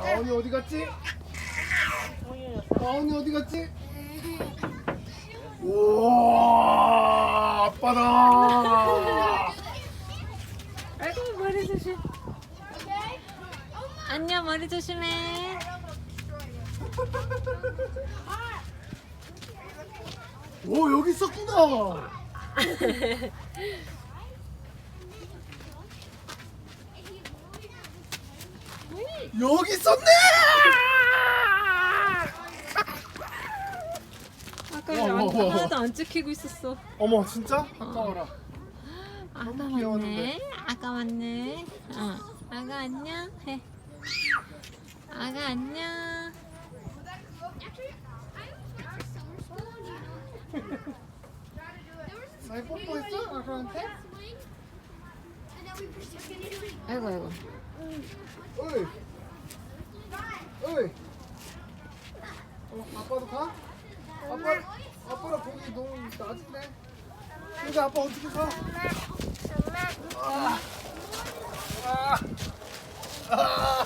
아원이 어디 갔지? 아원이 어디 갔지? 우와 아빠다 아이고 머리 조심. 안녕 머리 조심해. 오 여기 있었구나 여기 있었네 아까 안- 우와, 우와. 하나도 안 찍히고 있었어. 어머 진짜? 아까워라 아까 너무 왔네. 귀여웠는데. 아까 왔네. 어. 아가 안녕. 해. 아가 안녕. 나이 뽀뽀했어? 아까한테? 아이고 아이고. 어이 어이. 어, 아빠도 가? 아빠, 아빠랑 거기 너무 낮은데? 근데 아빠 어떻게 가? 아, 아, 아,